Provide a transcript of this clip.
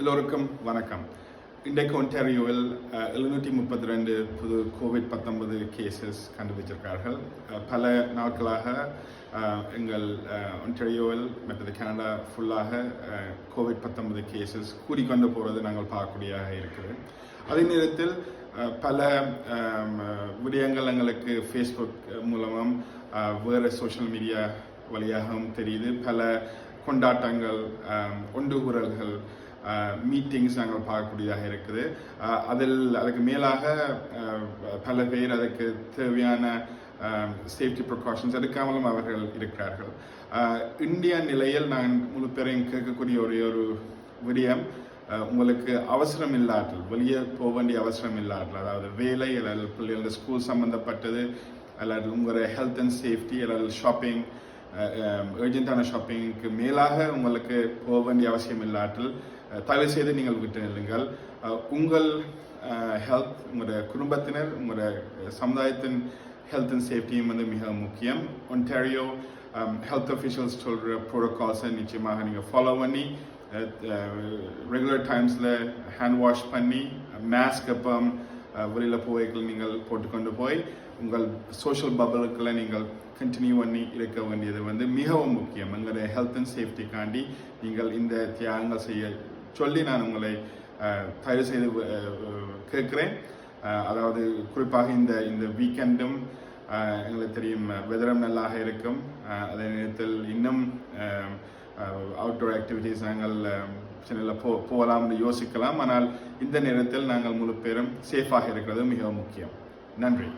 எல்லோருக்கும் வணக்கம். இன்றைக்கு ஒன்டாரியோவில் எழுநூற்றி முப்பத்தி ரெண்டு புது கோவிட் பத்தொன்பது கேசஸ் கண்டுபிடிச்சிருக்கார்கள். பல நாட்களாக எங்கள் ஒன்டாரியோவில் மற்றது கனடா ஃபுல்லாக கோவிட் பத்தொன்பது கேசஸ் கூடிக்கொண்டு போகிறது நாங்கள் பார்க்கக்கூடியதாக இருக்குது. அதே நேரத்தில் பல விடயங்கள் எங்களுக்கு ஃபேஸ்புக் மூலமும் வேறு சோஷியல் மீடியா வழியாகவும் தெரியுது. பல கொண்டாட்டங்கள் அஹ், மீட்டிங்ஸ் நாங்கள் பார்க்கக்கூடியதாக இருக்குது. அதில் அதுக்கு மேலாக பல பேர் அதுக்கு தேவையான சேஃப்டி ப்ரிகாஷன்ஸ் எடுக்காமலும் அவர்கள் இருக்கிறார்கள். இந்தியா நிலையில் நான் முழு பேரையும் கேட்கக்கூடிய ஒரு ஒரு விடயம் உங்களுக்கு அவசரம் இல்லாட்டல் வெளியே போக வேண்டிய அவசரம் இல்லாட்டல் அதாவது வேலை அல்லது பிள்ளைகளோட ஸ்கூல் சம்மந்தப்பட்டது அல்லது உங்களோட ஹெல்த் அண்ட் சேஃப்டி அல்லது ஷாப்பிங் Uh, um, ஏர்ஜென்ட்டான ஷாப்பிங்க்கு மேலாக உங்களுக்கு போக வேண்டிய அவசியம் இல்லாட்டில் uh, தயவு செய்து நீங்கள் விட்டு நில்லுங்கள். Uh, உங்கள் ஹெல்த் உங்களுடைய குடும்பத்தினர் உங்களுடைய சமுதாயத்தின் ஹெல்த் அண்ட் சேஃப்டியும் வந்து மிக முக்கியம். ஒன்டாரியோ ஹெல்த் அஃபிஷியல்ஸ் சொல்கிற ப்ரோட்டோகால்ஸை நிச்சயமாக நீங்கள் ஃபாலோ பண்ணி ரெகுலர் டைம்ஸில் ஹேண்ட் வாஷ் பண்ணி மேஸ்க் அப்போ வெளியில் புகைகள் நீங்கள் போட்டுக்கொண்டு போய் உங்கள் சோஷியல் பபிளுக்குள்ள நீங்கள் கண்டினியூ பண்ணி இருக்க வேண்டியது வந்து மிகவும் முக்கியம். எங்களுடைய ஹெல்த் அண்ட் சேஃப்டிக்காண்டி நீங்கள் இந்த தியாகங்கள் செய்ய சொல்லி நான் உங்களை தயவு செய்து கேட்குறேன். அதாவது குறிப்பாக இந்த இந்த வீக்கெண்டும் எங்களுக்கு தெரியும் வெதரம் நல்லாக இருக்கும். அதே நேரத்தில் இன்னும் Uh, அவுட்டோர் ஆக்டிவிட்டீஸ் நாங்கள் um, சென்னையில் போ போகலாம்னு யோசிக்கலாம். ஆனால் இந்த நேரத்தில் நாங்கள் முழு பேரும் சேஃபாக இருக்கிறது மிகவும் முக்கியம். நன்றி.